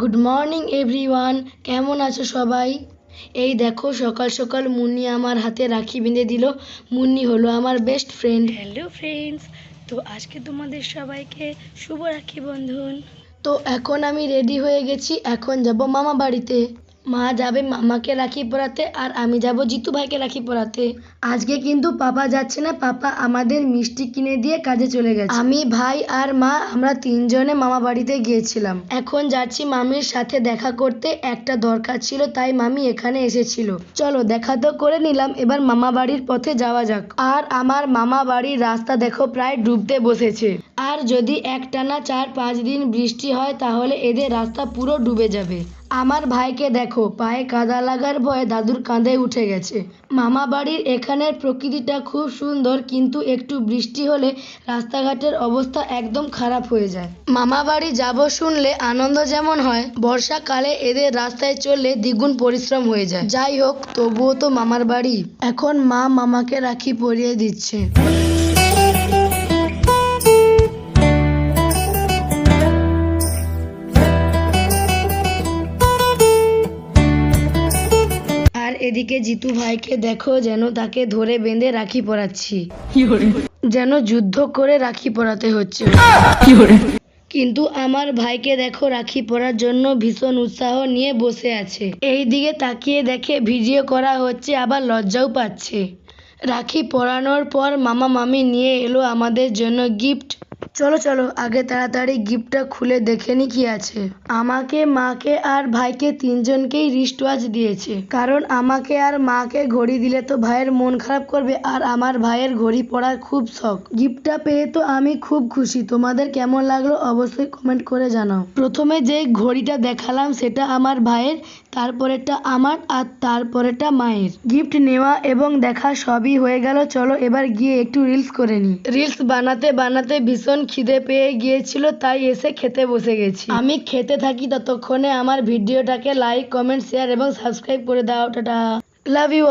Good morning everyone কেমন আছো সবাই? এই দেখো সকাল সকাল মুন্নি আমার হাতে রাখি বেঁধে দিল। মুন্নি হলো আমার বেস্ট ফ্রেন্ড হ্যালো ফ্রেন্ডস তো আজকে তোমাদের সবাইকে শুভ রাখি বন্ধন। তো এখন আমি রেডি হয়ে গেছি। এখন যাব মামা বাড়িতে। মা যাবে মামাকে রাখি পরাতে আর আমি যাব জিতু ভাইকে রাখি পরাতে। আজকে কিন্তু পাপা যাচ্ছে না পাপা আমাদের মিষ্টি কিনে দিয়ে কাজে চলে গেছে। আমি ভাই আর মা আমরা তিনজনে মামা বাড়িতে গিয়েছিলাম। এখন যাচ্ছি মামির সাথে দেখা করতে একটা দরকার ছিল তাই মামি এখানে এসেছিল। চলো দেখা তো করে নিলাম এবার মামা বাড়ির পথে যাওয়া যাক। আর আমার মামা বাড়ির রাস্তা দেখো প্রায় ডুবতে বসেছে। আর যদি একটানা চার পাঁচ দিন বৃষ্টি হয় তাহলে এদের রাস্তা পুরো ডুবে যাবে। আমার ভাইকে দেখো, পায়ে কাদা লাগার ভয়ে দাদুর কাঁধে উঠে গেছে। মামা বাড়ির এখানের প্রকৃতিটা খুব সুন্দর, কিন্তু একটু বৃষ্টি হলে রাস্তাঘাটের অবস্থা একদম খারাপ হয়ে যায়। মামা বাড়ি যাব শুনলে আনন্দ যেমন হয়, বর্ষাকালে এদের রাস্তায় চললে দ্বিগুণ পরিশ্রম হয়ে যায়। যাই হোক, তবুও তো মামার বাড়ি। এখন মা মামাকে রাখি পরিয়ে দিচ্ছে। এদিকে জিতু ভাইকে দেখো যেন তাকে ধরে বেঁধে রাখি পরাচ্ছি। যেন যুদ্ধ করে রাখি পরাতে হচ্ছে। কিন্তু আমার ভাইকে দেখো রাখি পরার জন্য ভীষণ উৎসাহ নিয়ে বসে আছে। এই দিকে তাকিয়ে দেখে ভিডিও করা হচ্ছে আবার লজ্জাও পাচ্ছে। রাখি পরানোর পর মামা মামি নিয়ে এলো আমাদের জন্য গিফট। চলো চলো, আগে তাড়াতাড়ি গিফটটা খুলে দেখে নি কি আছে। আমাকে, মাকে আর ভাইকে তিনজনকেই রিস্ট ওয়াচ দিয়েছে। কারণ আমাকে আর মাকে ঘড়ি দিলে তো ভাইয়ের মন খারাপ করবে আর আমার ভাইয়ের ঘড়ি পড়ার খুব শখ। গিফটটা পেয়ে তো আমি খুব খুশি। তোমাদের কেমন লাগল অবশ্যই কমেন্ট করে জানাও। প্রথমে যে ঘড়িটা দেখালাম সেটা আমার ভাইয়ের, তারপরেরটা আমার আর তারপরেরটা মায়ের। গিফট নেওয়া এবং দেখা সবই হয়ে গেল। চলো এবার গিয়ে একটু রিলস করে নি। রিলস বানাতে বানাতে ভীষণ খিদে পেয়ে গিয়েছিল, তাই এসে খেতে বসে গেছি। আমি খেতে থাকি ততক্ষণে। আমার ভিডিওটাকে লাইক কমেন্ট শেয়ার এবং সাবস্ক্রাইব করে দাও, টাটা। Love you